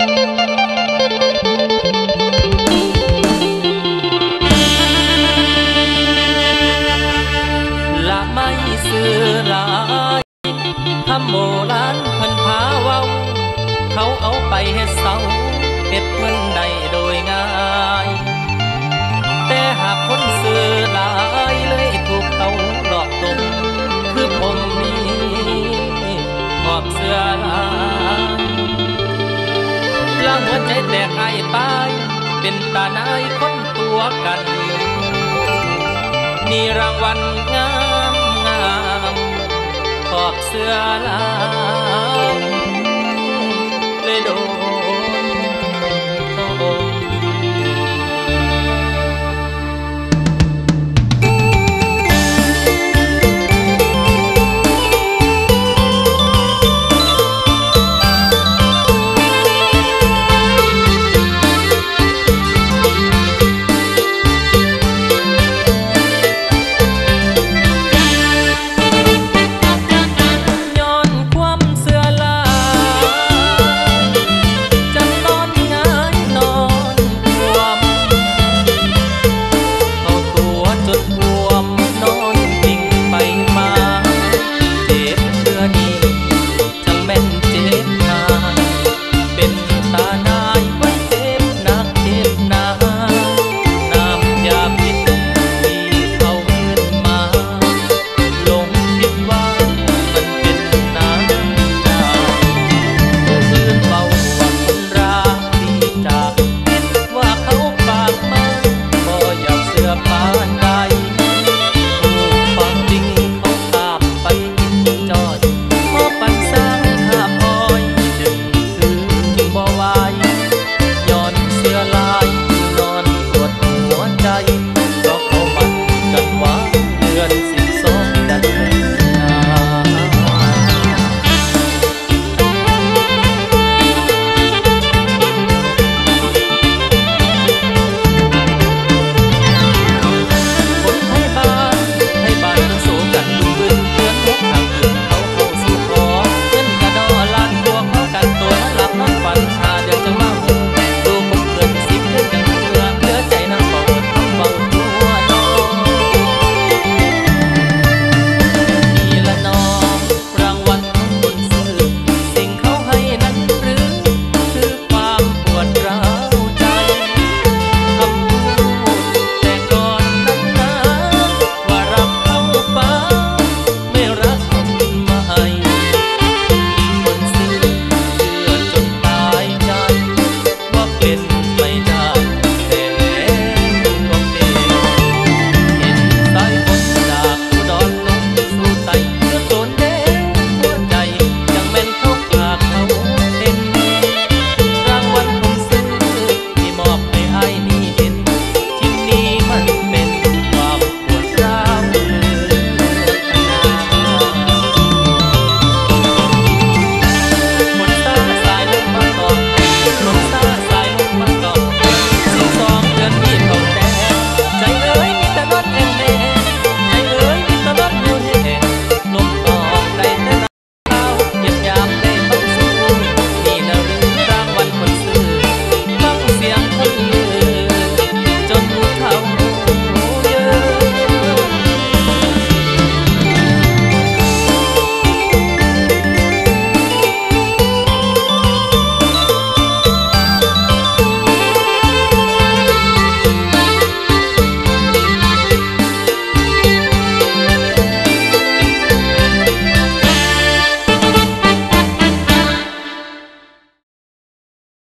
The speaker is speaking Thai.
ละไม่ซื้อลายคำโบราณพันพาวเขาเอาไปเฮ็ดเสาเฮ็ดเงินได้โดยง่าย แต่หากคนซื้อลายเลยถูกเขาหลอกลวงคือผมนี้ขอบเสื้อ หัวใจแตกไอ้ปายเป็นตานายคนตัวกัน มีรางวัลงามงามขอบเสื้อลาย